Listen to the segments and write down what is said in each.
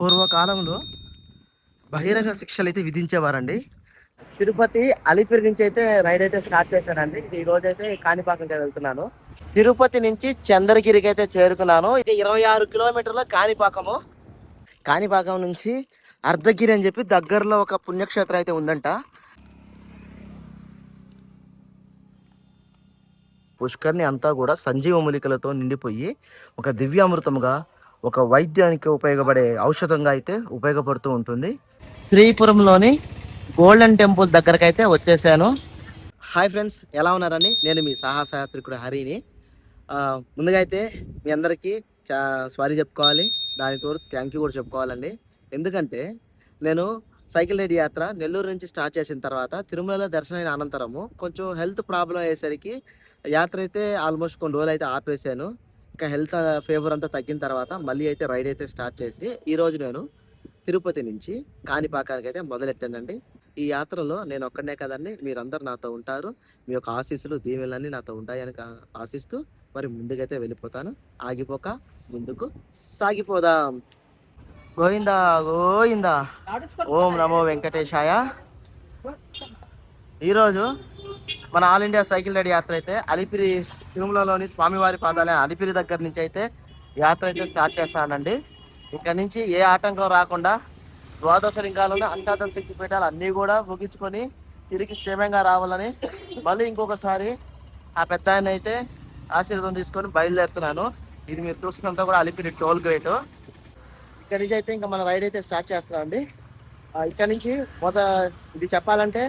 పూర్వకాలంలో బహిరంగ శిక్షలు అయితే విధించేవారండి. తిరుపతి అలిపిరి నుంచి అయితే రైడ్ అయితే స్టార్ట్ చేశానండి. ఈ రోజు అయితే కాణిపాకంకి వెళ్తున్నాను. తిరుపతి నుంచి చంద్రగిరికి అయితే చేరుకున్నాను. ఇది ఇరవై ఆరు కిలోమీటర్ల కాణిపాకము. కాణిపాకం నుంచి అర్ధగిరి అని చెప్పి దగ్గరలో ఒక పుణ్యక్షేత్రం అయితే ఉందంట. పుష్కర్ని అంతా కూడా సంజీవ మూలికలతో నిండిపోయి ఒక దివ్యామృతముగా ఒక వైద్యానికి ఉపయోగపడే ఔషధంగా అయితే ఉపయోగపడుతూ ఉంటుంది. శ్రీపురంలోని గోల్డెన్ టెంపుల్ దగ్గరకు అయితే వచ్చేసాను. హాయ్ ఫ్రెండ్స్ ఎలా ఉన్నారని నేను మీ సాహసయాత్రికుడు హరిని. ముందుగా అయితే మీ అందరికీ చా సారీ చెప్పుకోవాలి. దానికి తోడు థ్యాంక్ యూ కూడా చెప్పుకోవాలండి. ఎందుకంటే నేను సైకిల్ రైడ్ యాత్ర నెల్లూరు నుంచి స్టార్ట్ చేసిన తర్వాత తిరుమలలో దర్శనమైన అనంతరము కొంచెం హెల్త్ ప్రాబ్లం అయ్యేసరికి యాత్ర అయితే ఆల్మోస్ట్ కొన్ని రోజులు అయితే ఆపేసాను. ఇంకా హెల్త్ ఫేవర్ అంతా తగ్గిన తర్వాత మళ్ళీ అయితే రైడ్ అయితే స్టార్ట్ చేసి ఈ రోజు నేను తిరుపతి నుంచి కాణిపాకానికి అయితే మొదలెట్టానండి. ఈ యాత్రలో నేను ఒక్కడనే కదండి మీరందరూ నాతో ఉంటారు. మీ యొక్క ఆశీస్సులు దీవెనలన్నీ నాతో ఉంటాయని ఆశిస్తూ మరి ముందుకైతే వెళ్ళిపోతాను. ఆగిపోక ముందుకు సాగిపోదాం. గోవిందా గోవిందా. ఓం నమో వెంకటేశాయ. ఈరోజు మన ఆల్ ఇండియా సైకిల్ రైడ్ యాత్ర అయితే అలిపిరి తిరుమలలోని స్వామివారి పాదాలయం అలిపిరి దగ్గర నుంచి అయితే యాత్ర అయితే స్టార్ట్ చేస్తానండి. ఇక్కడ నుంచి ఏ ఆటంకం రాకుండా ద్వాదశ లింగాలను అంకాదం శక్తి పీఠాలు అన్నీ కూడా ముగించుకొని తిరిగి క్షేమంగా రావాలని మళ్ళీ ఇంకొకసారి ఆ పెద్ద ఆయన అయితే ఆశీర్వాదం తీసుకొని బయలుదేరుతున్నాను. ఇది మీరు చూసుకున్నంత కూడా అలిపిరి టోల్ గేట్. ఇక్కడ నుంచి అయితే ఇంకా మన రైడ్ అయితే స్టార్ట్ చేస్తున్నాం అండి ఇక్కడ నుంచి మొద ఇది చెప్పాలంటే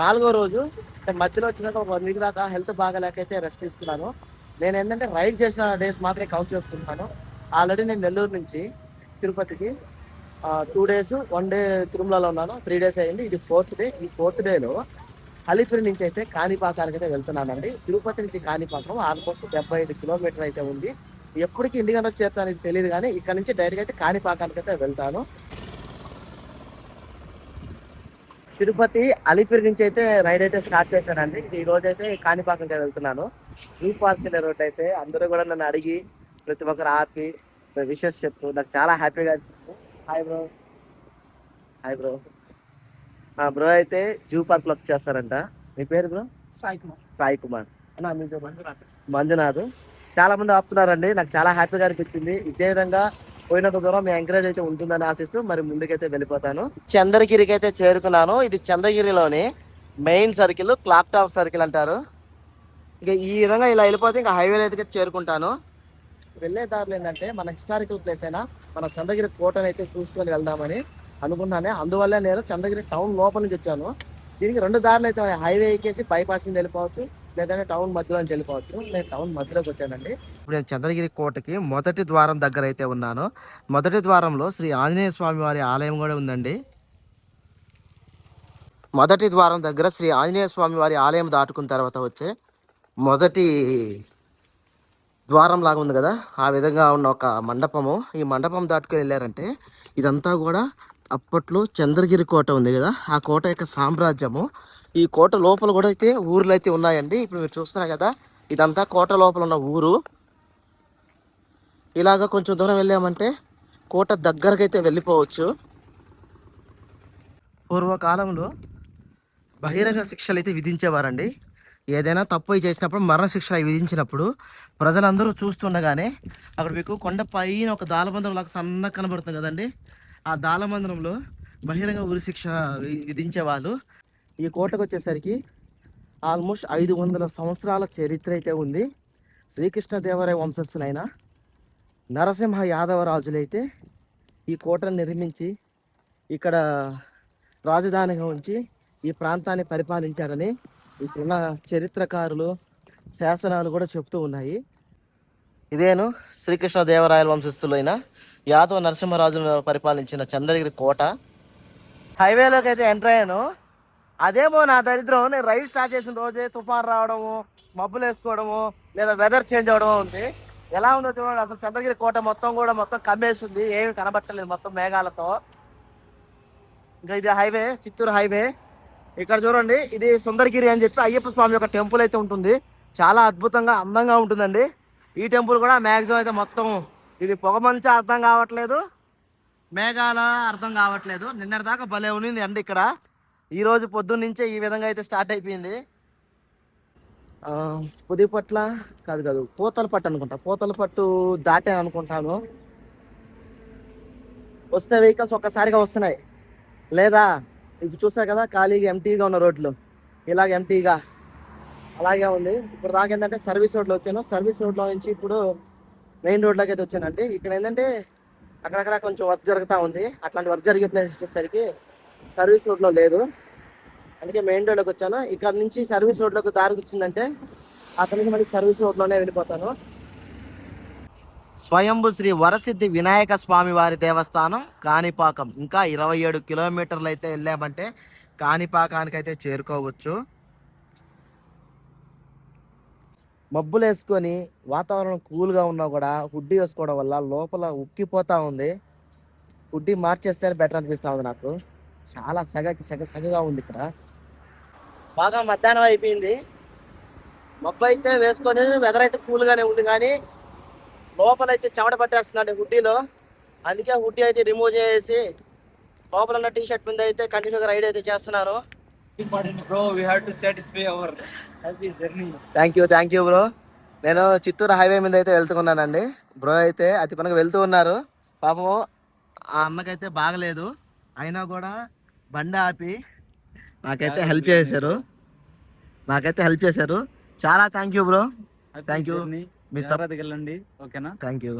నాలుగో రోజు అంటే మధ్యలో వచ్చినాక ఒక వన్ వీక్ దాకా హెల్త్ బాగాలేకైతే అయితే రెస్ట్ తీసుకున్నాను. నేను ఏంటంటే రైడ్ చేసిన డేస్ మాత్రమే కౌంట్ చేసుకుంటున్నాను. ఆల్రెడీ నేను నెల్లూరు నుంచి తిరుపతికి టూ డేస్ వన్ డే తిరుమలలో ఉన్నాను. త్రీ డేస్ అయ్యింది. ఇది ఫోర్త్ డే ఈ ఫోర్త్ డేలో అలిపిరి నుంచి అయితే కాణిపాకానికి అయితే వెళ్తున్నానండి. తిరుపతి నుంచి కాణిపాకం ఆల్మోస్ట్ డెబ్బై ఐదు కిలోమీటర్ అయితే ఉంది. ఎప్పటికి ఇంటి గంట చేస్తానని తెలియదు కానీ ఇక్కడ నుంచి డైరెక్ట్ అయితే కాణిపాకానికి అయితే వెళ్తాను. తిరుపతి అలిపిరి నుంచి అయితే రైడ్ అయితే స్టార్ట్ చేశానండి. ఈ రోజు అయితే కాణిపాకంకి వెళ్తున్నాను. జూ పార్క్ వెళ్ళే రోడ్ అయితే అందరూ కూడా నన్ను అడిగి ప్రతి ఒక్కరు ఆపి విషెస్ చెప్తూ నాకు చాలా హ్యాపీగా hi bro hi bro bro అయితే జూ పార్క్లో చేస్తారంట. మీ పేరు బ్రో? సాయి కుమార్. సాయి కుమార్. మంజునాథ్. చాలా మంది ఆపుతున్నారండి. నాకు చాలా హ్యాపీగా అనిపించింది. ఇదే విధంగా పోయినంత దూరం మీ ఎంకరేజ్ అయితే ఉంటుందని ఆశిస్తూ మరి ముందుకైతే వెళ్ళిపోతాను. చంద్రగిరికి అయితే చేరుకున్నాను. ఇది చంద్రగిరిలోని main circle clock top circle అంటారు. ఇంకా ఈ విధంగా ఇలా వెళ్ళిపోతే ఇంకా హైవే అయితే చేరుకుంటాను. వెళ్ళే దారిలో ఏంటంటే మన హిస్టారికల్ ప్లేస్ అయినా మన చంద్రగిరి కోటను అయితే చూసుకొని వెళ్దామని అనుకున్నానే అందువల్ల నేను చంద్రగిరి టౌన్ లోపల నుంచి వచ్చాను. దీనికి రెండు దారులు అయితే హైవే ఎక్కేసి బైపాస్ మీద వెళ్ళిపోవచ్చు. లేదంటే టౌన్ మధ్యలో నుంచి వెళ్ళిపోవచ్చు. నేను టౌన్ మధ్యలోకి వచ్చానండి. ఇప్పుడు నేను చంద్రగిరి కోటకి మొదటి ద్వారం దగ్గర అయితే ఉన్నాను. మొదటి ద్వారంలో శ్రీ ఆంజనేయ స్వామి వారి ఆలయం కూడా ఉందండి. మొదటి ద్వారం దగ్గర శ్రీ ఆంజనేయ స్వామి వారి ఆలయం దాటుకున్న తర్వాత వచ్చే మొదటి ద్వారం లాగా ఉంది కదా. ఆ విధంగా ఉన్న ఒక మండపము. ఈ మండపం దాటుకుని వెళ్ళారంటే ఇదంతా కూడా అప్పట్లో చంద్రగిరి కోట ఉంది కదా. ఆ కోట యొక్క సామ్రాజ్యము ఈ కోట లోపల కూడా అయితే ఊర్లు అయితే ఉన్నాయండి. ఇప్పుడు మీరు చూస్తున్నారు కదా ఇదంతా కోట లోపల ఉన్న ఊరు. ఇలాగ కొంచెం దూరం వెళ్ళామంటే కోట దగ్గరకైతే వెళ్ళిపోవచ్చు. పూర్వకాలంలో బహిరంగ శిక్షలు అయితే విధించేవారండి. ఏదైనా తప్పు చేసినప్పుడు మరణశిక్ష విధించినప్పుడు ప్రజలందరూ చూస్తుండగానే అక్కడ మీకు కొండ పైన ఒక దాలబంధం లాగా సన్నగా కనబడుతుంది కదండి. ఆ దాలబంధంలో బహిరంగ ఉరి శిక్ష విధించేవాళ్ళు. ఈ కోటకు వచ్చేసరికి ఆల్మోస్ట్ ఐదు వందల సంవత్సరాల చరిత్ర అయితే ఉంది. శ్రీకృష్ణదేవరాయ వంశస్థులైన నరసింహ యాదవరాజులైతే ఈ కోటను నిర్మించి ఇక్కడ రాజధానిగా ఉంచి ఈ ప్రాంతాన్ని పరిపాలించారని ఇక్కడున్న చరిత్రకారులు శాసనాలు కూడా చెప్తూ ఉన్నాయి. ఇదేను శ్రీకృష్ణదేవరాయల వంశస్థులైన యాదవ నరసింహరాజును పరిపాలించిన చంద్రగిరి కోట. హైవేలోకి అయితే ఎంటర్ అయ్యాను. అదేమో నా దరిద్రం. నేను రైడ్ స్టార్ట్ చేసిన రోజే తుఫాన్ రావడము మబ్బులు వేసుకోవడము లేదా వెదర్ చేంజ్ అవడము ఉంది. ఎలా ఉందో చూడండి. అసలు చంద్రగిరి కోట మొత్తం కూడా మొత్తం కమ్మేసింది. ఏమి కనబట్టలేదు మొత్తం మేఘాలతో. ఇంకా ఇది హైవే చిత్తూరు హైవే ఇక్కడ చూడండి ఇది సుందరగిరి అని చెప్పి అయ్యప్ప స్వామి యొక్క టెంపుల్ అయితే ఉంటుంది. చాలా అద్భుతంగా అందంగా ఉంటుందండి. ఈ టెంపుల్ కూడా మ్యాక్సిమం అయితే మొత్తం ఇది పొగమంచా అర్థం కావట్లేదు. మేఘాల అర్థం కావట్లేదు. నిన్నటి దాకా భలే ఉన్నింది అండి ఇక్కడ. ఈ రోజు ఈ విధంగా అయితే స్టార్ట్ అయిపోయింది. పుదిపట్ల కాదు కాదు పూతల పట్టు అనుకుంటా. పూతల పట్టు దాటాను అనుకుంటాను. వస్తే వెహికల్స్ ఒక్కసారిగా వస్తున్నాయి. లేదా ఇప్పుడు చూసారు కదా ఖాళీగా ఎంటీగా ఉన్న రోడ్లు. ఇలాగ ఎంటీగా అలాగే ఉంది. ఇప్పుడు దాకా ఏంటంటే సర్వీస్ రోడ్లో వచ్చాను. సర్వీస్ రోడ్లో నుంచి ఇప్పుడు మెయిన్ రోడ్లోకి అయితే వచ్చానండి. ఇక్కడ ఏంటంటే అక్కడక్కడ కొంచెం వర్క్ జరుగుతూ ఉంది. అట్లాంటి వర్క్ జరిగే ప్లేస్ వచ్చేసరికి సర్వీస్ రోడ్లో లేదు. అందుకే మెయిన్ రోడ్లోకి వచ్చాను. ఇక్కడ నుంచి సర్వీస్ రోడ్లోకి దారి వచ్చిందంటే అక్కడ నుంచి మళ్ళీ సర్వీస్ రోడ్లోనే వెళ్ళిపోతాను. స్వయంభు శ్రీ వరసిద్ధి వినాయక స్వామి వారి దేవస్థానం కాణిపాకం. ఇంకా ఇరవై ఏడు కిలోమీటర్లు అయితే వెళ్ళామంటే కాణిపాకానికి అయితే చేరుకోవచ్చు. మబ్బులు వేసుకొని వాతావరణం కూల్గా ఉన్నా కూడా హుడ్డీ వేసుకోవడం వల్ల లోపల ఉక్కిపోతూ ఉంది. హుడ్డీ మార్చేస్తేనే బెటర్ అనిపిస్తూ ఉంది నాకు. చాలా సగ సగ సగగా ఉంది ఇక్కడ. బాగా మధ్యాహ్నం అయిపోయింది. మబ్బు అయితే వేసుకొని వెదర్ అయితే కూల్గానే ఉంది కానీ లోపల అయితే చెమట పట్టేస్తుందండి హుడ్డీలో. అందుకే హుడ్డీ అయితే రిమూవ్ చేసి లోపల ఉన్న టీ షర్ట్ మీద అయితే కంటిన్యూగా రైడ్ అయితే చేస్తున్నాను. Journey. Thank you thank you bro నేను చిత్తూరు హైవే మీద అయితే వెళ్తున్నానండి. బ్రో అయితే అతి పనగా వెళ్తూ ఉన్నారు. పాపము ఆ అన్నకైతే బాగలేదు. అయినా కూడా బండి ఆపి. నాకైతే హెల్ప్ చేశారు. నాకైతే హెల్ప్ చేశారు. చాలా thank you bro you. journey. మీ సప్ జాగ్రత్తగా వెళ్ళండి. ఓకేనా? థ్యాంక్ యూ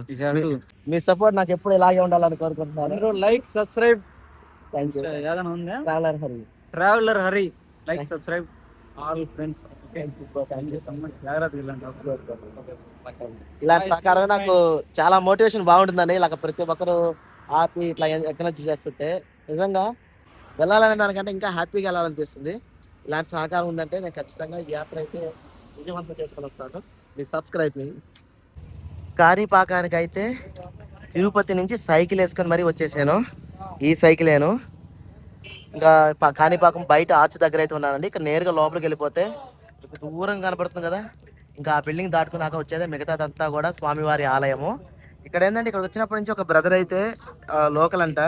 మీ సపోర్ట్ నాకు ఎప్పుడు ఇలాగే ఉండాలని కోరుకుంటున్నాను. లైక్ సబ్స్క్రైబ్ థ్యాంక్ యూ ఏదైనా ఉందా? Traveller Hari traveller Hari like subscribe all friends thank you ఇలాంటి సహకారం. నాకు చాలా మోటివేషన్ బాగుంటుందండి ఇలా ప్రతి ఒక్కరు ఆపి ఇట్లా ఎక్కడొచ్చి చేస్తుంటే నిజంగా వెళ్ళాలనే దానికంటే ఇంకా హ్యాపీగా వెళ్ళాలనిపిస్తుంది. ఇలాంటి సహకారం ఉందంటే నేను ఖచ్చితంగా ఈ యాత్ర అయితే విజయవంతం చేసుకొని వస్తాను. మీ సబ్స్క్రైబ్ మీ. కాణిపాకానికి అయితే తిరుపతి నుంచి సైకిల్ వేసుకొని మరీ వచ్చేసాను. ఈ సైకిలేను ఇంకా కాణిపాకం బయట ఆర్చ్ దగ్గర అయితే ఉన్నానండి. ఇక్కడ నేరుగా లోపలికి వెళ్ళిపోతే దూరం కనపడుతుంది కదా. ఇంకా ఆ బిల్డింగ్ దాటుకున్నాక వచ్చేదే మిగతాదంతా కూడా స్వామివారి ఆలయము. ఇక్కడ ఏంటంటే ఇక్కడ వచ్చినప్పటి నుంచి ఒక బ్రదర్ అయితే లోకల్ అంట.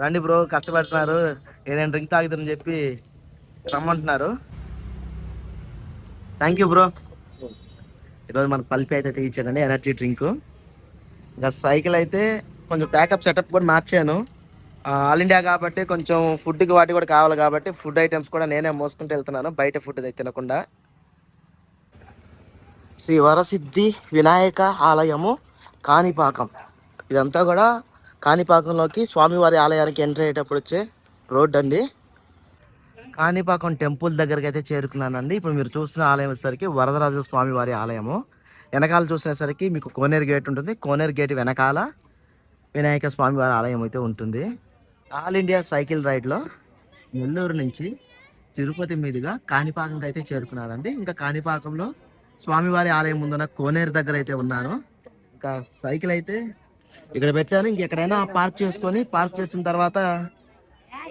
రండి బ్రో కష్టపడుతున్నారు. ఏదైనా డ్రింక్ తాగుతారని చెప్పి రమ్మంటున్నారు. థ్యాంక్ యూ బ్రో ఈరోజు మనకు పల్పి అయితే తీయించాడండి ఎనర్జీ డ్రింక్ ఇంకా సైకిల్ అయితే కొంచెం ప్యాకప్ సెటప్ కూడా మార్చాను. ఆల్ ఇండియా కాబట్టి కొంచెం ఫుడ్కి వాటి కూడా కావాలి కాబట్టి ఫుడ్ ఐటమ్స్ కూడా నేనే మోసుకుంటూ వెళ్తున్నాను బయట ఫుడ్ అయితే తినకుండా. శ్రీ వరసిద్ధి వినాయక ఆలయము కాణిపాకం. ఇదంతా కూడా కాణిపాకంలోకి స్వామివారి ఆలయానికి ఎంటర్ అయ్యేటప్పుడు వచ్చే రోడ్ అండి. కాణిపాకం టెంపుల్ దగ్గరికి అయితే చేరుకున్నానండి. ఇప్పుడు మీరు చూస్తున్న ఆలయం వచ్చేసరికి వరదరాజ స్వామివారి ఆలయము. వెనకాల చూసినసరికి మీకు కోనేరు గేట్ ఉంటుంది. కోనేరు గేట్ వెనకాల వినాయక స్వామివారి ఆలయం అయితే ఉంటుంది. ఆల్ ఇండియా సైకిల్ రైడ్లో నెల్లూరు నుంచి తిరుపతి మీదుగా కాణిపాకంకి అయితే చేరుకున్నానండి. ఇంకా కాణిపాకంలో స్వామివారి ఆలయం ముందున్న కోనేరు దగ్గర అయితే ఉన్నాను. ఇంకా సైకిల్ అయితే ఇక్కడ పెట్టాను. ఇంకెక్కడైనా పార్క్ చేసుకొని పార్క్ చేసిన తర్వాత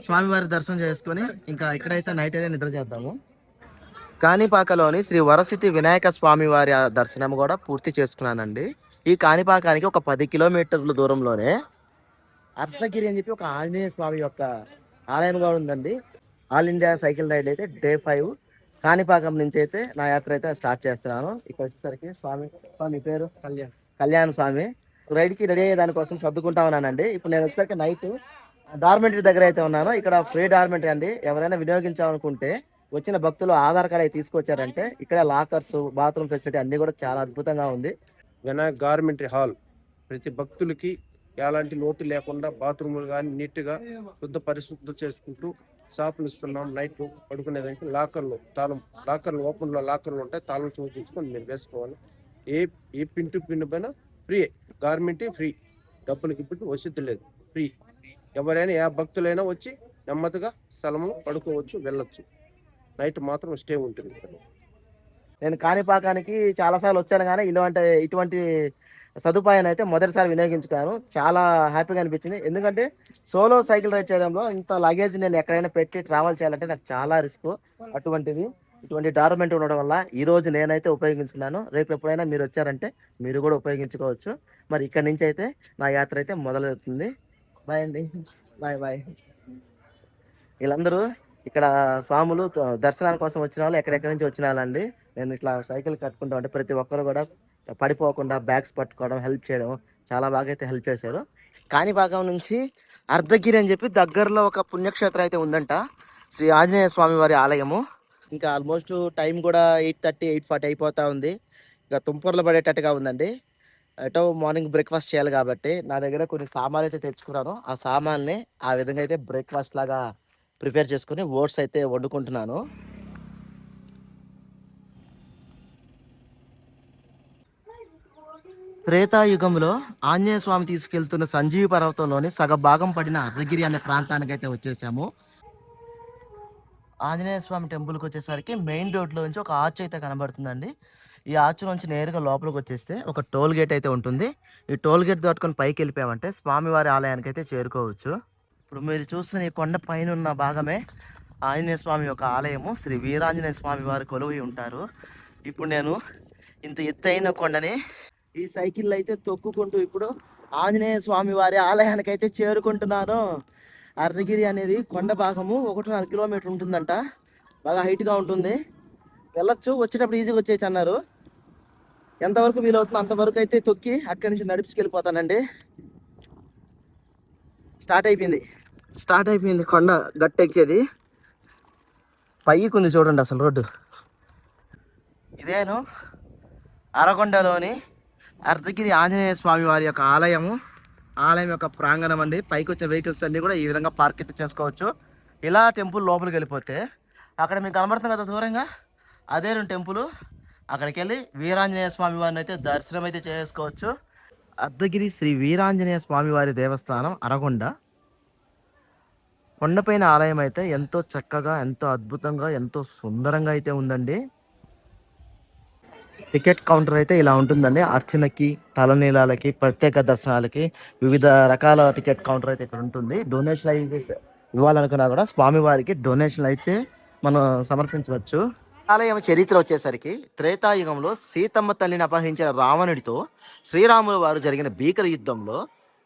స్వామివారి దర్శనం చేసుకొని ఇంకా ఇక్కడైతే నైట్ అయితే నిద్ర చేద్దాము. కాణిపాకలోని శ్రీ వరసిద్ధి వినాయక స్వామి వారి దర్శనం కూడా పూర్తి చేసుకున్నానండి. ఈ కాణిపాకానికి ఒక పది కిలోమీటర్ల దూరంలోనే అర్ధగిరి అని చెప్పి ఒక ఆంజనేయ స్వామి యొక్క ఆలయం కూడా ఉందండి. ఆల్ ఇండియా సైకిల్ రైడ్ అయితే డే ఫైవ్. కాణిపాకం నుంచి అయితే నా యాత్ర అయితే స్టార్ట్ చేస్తున్నాను. ఇక్కడ వచ్చేసరికి స్వామి స్వామి పేరు? కళ్యాణ్. కళ్యాణ్ స్వామి. రైడ్కి రెడీ అయ్యే దానికోసం సర్దుకుంటా ఉన్నానండి. ఇప్పుడు నేను వచ్చేసరికి నైట్ డార్మెంటరీ దగ్గర అయితే ఉన్నాను. ఇక్కడ ఫ్రీ డార్మెంటరీ అండి. ఎవరైనా వినియోగించాలనుకుంటే వచ్చిన భక్తులు ఆధార్ కార్డ్ అయితే తీసుకొచ్చారంటే ఇక్కడ లాకర్స్ బాత్రూమ్ ఫెసిలిటీ అన్ని కూడా చాలా అద్భుతంగా ఉంది. వినాయక్ గార్మెంటరీ హాల్. ప్రతి భక్తులకి ఎలాంటి లోటు లేకుండా బాత్రూములు కానీ నీట్గా శుద్ధ పరిశుద్ధం చేసుకుంటూ షాపులు ఇస్తున్నాం నైట్ పడుకునేదానికి లాకర్లు తాళం లాకర్లు ఓపెన్లో లాకర్లు ఉంటాయి. తాళం చూపించుకొని మీరు వేసుకోవాలి. ఏ ఏ పిన్ టు పిన్ పైన ఫ్రీ గార్మెంట్ ఫ్రీ డబ్బులు ఇప్పుడు వసతి లేదు. ఫ్రీ ఎవరైనా ఏ భక్తులైనా వచ్చి నెమ్మదిగా స్థలము పడుకోవచ్చు వెళ్ళొచ్చు. నైట్ మాత్రం స్టే ఉంటుంది. నేను కాణిపాకానికి చాలాసార్లు వచ్చాను కానీ ఇలాంటి ఇటువంటి సదుపాయాన్ని అయితే మొదటిసారి వినియోగించుకున్నాను. చాలా హ్యాపీగా అనిపించింది. ఎందుకంటే సోలో సైకిల్ రైడ్ చేయడంలో ఇంత లగేజ్ నేను ఎక్కడైనా పెట్టి ట్రావెల్ చేయాలంటే నాకు చాలా రిస్క్ అటువంటిది. ఇటువంటి డాక్యుమెంట్ ఉండడం వల్ల ఈ రోజు నేనైతే ఉపయోగించుకున్నాను రేపు ఎప్పుడైనా మీరు వచ్చారంటే మీరు కూడా ఉపయోగించుకోవచ్చు. మరి ఇక్కడ నుంచి అయితే నా యాత్ర అయితే మొదలవుతుంది. బాయ్ అండి. Bye bye. వీళ్ళందరూ ఇక్కడ స్వాములు దర్శనాల కోసం వచ్చిన వాళ్ళు ఎక్కడెక్కడి నుంచి వచ్చిన వాళ్ళండి. నేను ఇట్లా సైకిల్ కట్టుకుంటా అంటే ప్రతి ఒక్కరు కూడా పడిపోకుండా బ్యాగ్స్ పట్టుకోవడం హెల్ప్ చేయడం చాలా బాగా అయితే హెల్ప్ చేశారు. కాణిపాకం నుంచి అర్ధగిరి అని చెప్పి దగ్గరలో ఒక పుణ్యక్షేత్రం అయితే ఉందంట. శ్రీ ఆంజనేయ స్వామి వారి ఆలయము. ఇంకా ఆల్మోస్ట్ టైం కూడా ఎయిట్ థర్టీ ఎయిట్ ఫార్టీ అయిపోతూ ఉంది. ఇక తుంపర్లు పడేటట్టుగా ఉందండి. ఎటో మార్నింగ్ బ్రేక్ఫాస్ట్ చేయాలి కాబట్టి నా దగ్గర కొన్ని సామాన్లు అయితే తెచ్చుకున్నాను. ఆ సామాన్ని ఆ విధంగా అయితే బ్రేక్ఫాస్ట్ లాగా ప్రిపేర్ చేసుకుని ఓట్స్ అయితే వండుకుంటున్నాను. త్రేతాయుగంలో ఆంజనేయ స్వామి తీసుకెళ్తున్న సంజీవి పర్వతంలోని సగ భాగం పడిన అర్ధగిరి అనే ప్రాంతానికి అయితే వచ్చేసాము. ఆంజనేయ స్వామి టెంపుల్కి వచ్చేసరికి మెయిన్ రోడ్లో నుంచి ఒక ఆర్చ్ అయితే కనబడుతుందండి. ఈ ఆర్చ్ నుంచి నేరుగా లోపలికి వచ్చేస్తే ఒక టోల్ గేట్ అయితే ఉంటుంది. ఈ టోల్ గేట్ దాటుకొని పైకి వెళ్ళిపోయామంటే స్వామివారి ఆలయానికి అయితే చేరుకోవచ్చు. ఇప్పుడు మీరు చూస్తున్న ఈ కొండ పైన ఉన్న భాగమే ఆంజనేయ స్వామి యొక్క ఆలయము. శ్రీ వీరాంజనేయ స్వామి వారు కొలువై ఉంటారు. ఇప్పుడు నేను ఇంత ఎత్తైన కొండని ఈ సైకిల్ అయితే తొక్కుకుంటూ ఇప్పుడు ఆంజనేయ స్వామి వారి ఆలయానికి అయితే చేరుకుంటున్నాను. అర్ధగిరి అనేది కొండ భాగము ఒకటిన్నర కిలోమీటర్ ఉంటుందంట. బాగా హైట్గా ఉంటుంది. వెళ్ళొచ్చు వచ్చేటప్పుడు ఈజీగా వచ్చేయచ్చు అన్నారు. ఎంతవరకు వీలవుతుందో అంతవరకు అయితే తొక్కి అక్కడి నుంచి నడిపించుకెళ్ళిపోతానండి. స్టార్ట్ అయిపోయింది. స్టార్ట్ అయిపోయింది. కొండ గట్టెక్కేది. పైకి ఉంది చూడండి అసలు రోడ్డు. ఇదేను అరకొండలోని అర్ధగిరి ఆంజనేయ స్వామి వారి యొక్క ఆలయము. ఆలయం యొక్క ప్రాంగణం అండి. పైకి వచ్చిన వెహికల్స్ అన్ని కూడా ఈ విధంగా పార్క్ అయితే చేసుకోవచ్చు. ఇలా టెంపుల్ లోపలికి వెళ్ళిపోతే అక్కడ మీకు కనబడుతుంది కదా దూరంగా? అదే రెండు టెంపుల్. అక్కడికి వెళ్ళి వీరాంజనేయ స్వామి వారిని అయితే దర్శనం అయితే చేసుకోవచ్చు. అర్ధగిరి శ్రీ వీరాంజనేయ స్వామి వారి దేవస్థానం అరగొండ. కొండపైన ఆలయం అయితే ఎంతో చక్కగా ఎంతో అద్భుతంగా ఎంతో సుందరంగా అయితే ఉందండి. టికెట్ కౌంటర్ అయితే ఇలా ఉంటుందండి. అర్చనకి తలనీలాలకి ప్రత్యేక దర్శనాలకి వివిధ రకాల టికెట్ కౌంటర్ అయితే ఇక్కడ ఉంటుంది. డొనేషన్ అయితే ఇవ్వాలనుకున్నా కూడా స్వామివారికి డొనేషన్ అయితే మనం సమర్పించవచ్చు. ఆలయం చరిత్ర వచ్చేసరికి త్రేతాయుగంలో సీతమ్మ తల్లిని అపహరించిన రావణుడితో శ్రీరాములు వారు జరిగిన భీకర యుద్ధంలో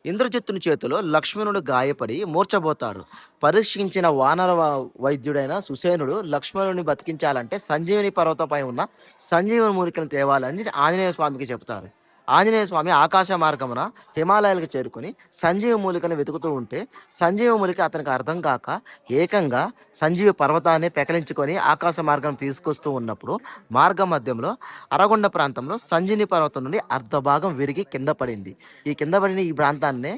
ఇంద్రజిత్తుని చేతిలో లక్ష్మణుడు గాయపడి మూర్చబోతాడు పరీక్షించిన వానర వ- వైద్యుడైన సుసేనుడు లక్ష్మణుని బతికించాలంటే సంజీవిని పర్వతంపై ఉన్న సంజీవని మూలికను తేవాలని ఆంజనేయ స్వామికి చెబుతారు. ఆంజనేయ స్వామి ఆకాశ మార్గమున హిమాలయాలకు చేరుకుని సంజీవ మూలికను వెతుకుతూ ఉంటే సంజీవ మూలిక అతనికి అర్థం కాక ఏకంగా సంజీవ పర్వతాన్ని పెకలించుకొని ఆకాశ మార్గం తీసుకొస్తూ ఉన్నప్పుడు మార్గ మధ్యంలో అరగొండ ప్రాంతంలో సంజీని పర్వతం నుండి అర్ధ భాగం విరిగి కింద పడింది. ఈ కింద పడిన ఈ ప్రాంతాన్నే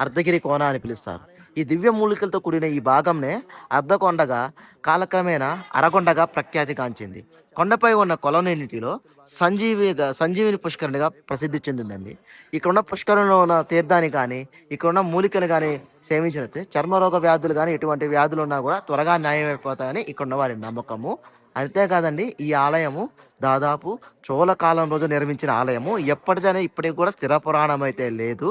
అర్ధగిరి కోన అని పిలుస్తారు. ఈ దివ్య మూలికలతో కూడిన ఈ భాగంనే అర్ధకొండగా కాలక్రమేణా అరకొండగా ప్రఖ్యాతిగాంచింది కొండపై ఉన్న కొలనీటిలో సంజీవిగా సంజీవిని పుష్కరునిగా ప్రసిద్ధి చెందిందండి. ఇక్కడ ఉన్న పుష్కరంలో ఉన్న తీర్థాన్ని కానీ ఇక్కడ ఉన్న మూలికలు కానీ సేవించినట్లయితే చర్మరోగ వ్యాధులు కానీ ఎటువంటి వ్యాధులు ఉన్నా కూడా త్వరగా న్యాయమైపోతాయని ఇక్కడ ఉన్న వారి నమ్మకము. అంతేకాదండి ఈ ఆలయము దాదాపు చోళ కాలం రోజు నిర్మించిన ఆలయము. ఎప్పటిదైనా ఇప్పటికి కూడా స్థిర పురాణం అయితే లేదు.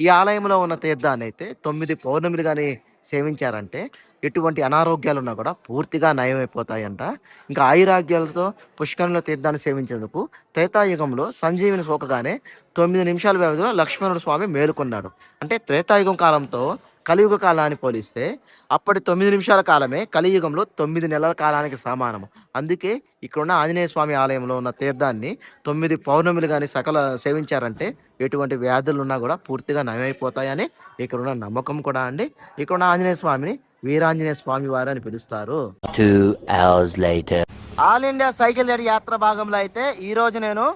ఈ ఆలయంలో ఉన్న తీర్థాన్ని అయితే తొమ్మిది పౌర్ణమిలు కానీ సేవించారంటే ఎటువంటి అనారోగ్యాలు ఉన్నా కూడా పూర్తిగా నయమైపోతాయంట. ఇంకా ఆయురాగ్యాలతో పుష్కరంలో తీర్థాన్ని సేవించేందుకు త్రేతాయుగంలో సంజీవిని సోకగానే తొమ్మిది నిమిషాల వ్యవధిలో లక్ష్మణుడు స్వామి మేలుకొన్నాడు. అంటే త్రేతాయుగం కాలంతో కలియుగ కాలాన్ని పోలిస్తే అప్పటి తొమ్మిది నిమిషాల కాలమే కలియుగంలో తొమ్మిది నెలల కాలానికి సమానము. అందుకే ఇక్కడున్న ఆంజనేయ స్వామి ఆలయంలో ఉన్న తీర్థాన్ని తొమ్మిది పౌర్ణమిలు కానీ సకల సేవించారంటే ఎటువంటి వ్యాధులు ఉన్నా కూడా పూర్తిగా నయమైపోతాయని ఇక్కడున్న నమ్మకం కూడా అండి. ఇక్కడున్న ఆంజనేయ స్వామిని వీరాంజనేయ స్వామి వారు అని పిలుస్తారు. ఆల్ ఇండియా సైకిల్ రైడ్ యాత్ర భాగంలో అయితే ఈరోజు నేను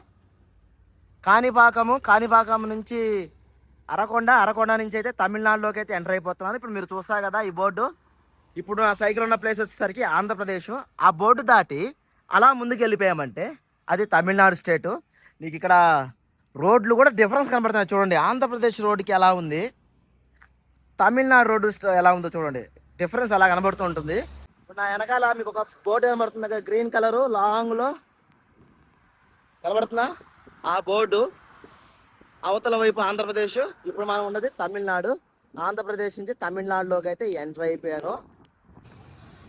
కాణిపాకము కాణిపాకం నుంచి అరకొండ అరకొండ నుంచి అయితే తమిళనాడులోకి అయితే ఎంటర్ అయిపోతున్నాను. ఇప్పుడు మీరు చూస్తారు కదా ఈ బోర్డు. ఇప్పుడు ఆ సైకిల్ ఉన్న ప్లేస్ వచ్చేసరికి ఆంధ్రప్రదేశ్. ఆ బోర్డు దాటి అలా ముందుకు వెళ్ళిపోయామంటే అది తమిళనాడు స్టేటు. నీకు ఇక్కడ రోడ్లు కూడా డిఫరెన్స్ కనబడుతున్నాయి. చూడండి ఆంధ్రప్రదేశ్ రోడ్డుకి ఎలా ఉంది? తమిళనాడు రోడ్డు ఎలా ఉందో చూడండి. డిఫరెన్స్ అలా కనబడుతూ ఉంటుంది. ఇప్పుడు నా వెనకాల మీకు ఒక బోర్డు కనబడుతుంది గ్రీన్ కలరు లాంగ్లో కనబడుతుందా? ఆ బోర్డు. అవతల వైపు ఆంధ్రప్రదేశ్. ఇప్పుడు మనం ఉన్నది తమిళనాడు. ఆంధ్రప్రదేశ్ నుంచి తమిళనాడులోకి అయితే ఎంటర్ అయిపోయాను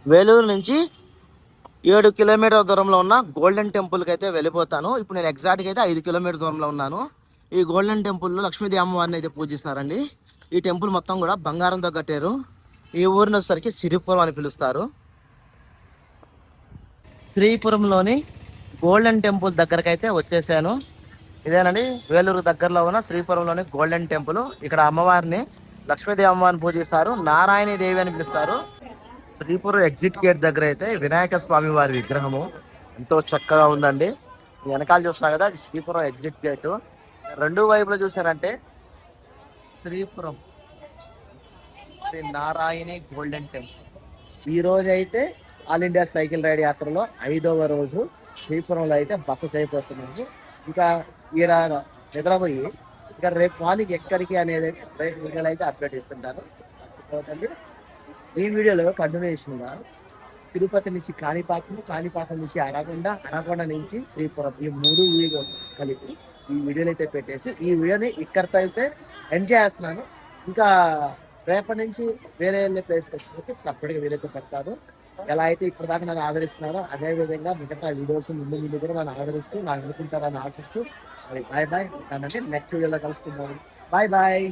వేలూరు నుంచి ఏడు కిలోమీటర్ దూరంలో ఉన్న గోల్డెన్ టెంపుల్కి అయితే వెళ్ళిపోతాను. ఇప్పుడు నేను ఎగ్జాక్ట్గా అయితే ఐదు కిలోమీటర్ దూరంలో ఉన్నాను. ఈ గోల్డెన్ టెంపుల్లో లక్ష్మీదేవి అమ్మవారిని అయితే పూజిస్తారండి. ఈ టెంపుల్ మొత్తం కూడా బంగారంతో కట్టారు. ఈ ఊరిని వచ్చేసరికి సిరిపురం అని పిలుస్తారు. శ్రీపురంలోని గోల్డెన్ టెంపుల్ దగ్గరకైతే వచ్చేసాను. ఇదేనండి వేలూరు దగ్గరలో ఉన్న శ్రీపురంలోని గోల్డెన్ టెంపుల్ ఇక్కడ అమ్మవారిని లక్ష్మీదేవి అమ్మవారిని పూజిస్తారు నారాయణీ దేవి అని పిలుస్తారు. శ్రీపురం ఎగ్జిట్ గేట్ దగ్గర అయితే వినాయక స్వామి వారి విగ్రహము ఎంతో చక్కగా ఉందండి. వెనకాల చూస్తున్నా కదా శ్రీపురం ఎగ్జిట్ గేటు రెండు వైపులా చూసారంటే శ్రీపురం శ్రీ నారాయణి గోల్డెన్ టెంపుల్ ఈ రోజు అయితే ఆల్ ఇండియా సైకిల్ రైడ్ యాత్రలో ఐదవ రోజు శ్రీపురంలో అయితే బస చేయబోతున్నాము ఇంకా ఈడ నిద్రపోయి ఇంకా రేపు మార్నింగ్ ఎక్కడికి అనేది రేపు వీడియోలో అయితే అప్డేట్ ఇస్తుంటాను మర్చిపోకండి. ఈ వీడియోలో కంటిన్యూషన్గా తిరుపతి నుంచి కాణిపాకం కాణిపాకం నుంచి అరకొండ అరకొండ నుంచి శ్రీపురం ఈ మూడు వీడియో కలిపి ఈ వీడియోలు అయితే పెట్టేసి ఈ వీడియోని ఇక్కడితో అయితే ఎండ్ చేస్తున్నాను ఇంకా రేపటి నుంచి వేరే వెళ్ళే ప్లేస్కి వచ్చేసరికి సపరేట్గా వీడియో పెడతాను ఎలా అయితే ఇప్పటిదాకా నన్ను ఆదరిస్తున్నారో అదే విధంగా మిగతా వీడియోస్ ముందు ముందు కూడా నన్ను ఆదరిస్తూ నాకు అనుకుంటారని ఆశిస్తూ మరి బాయ్ బాయ్ అంటే నెక్స్ట్ వీడియోలో కలుసుకుందాం బాయ్ బాయ్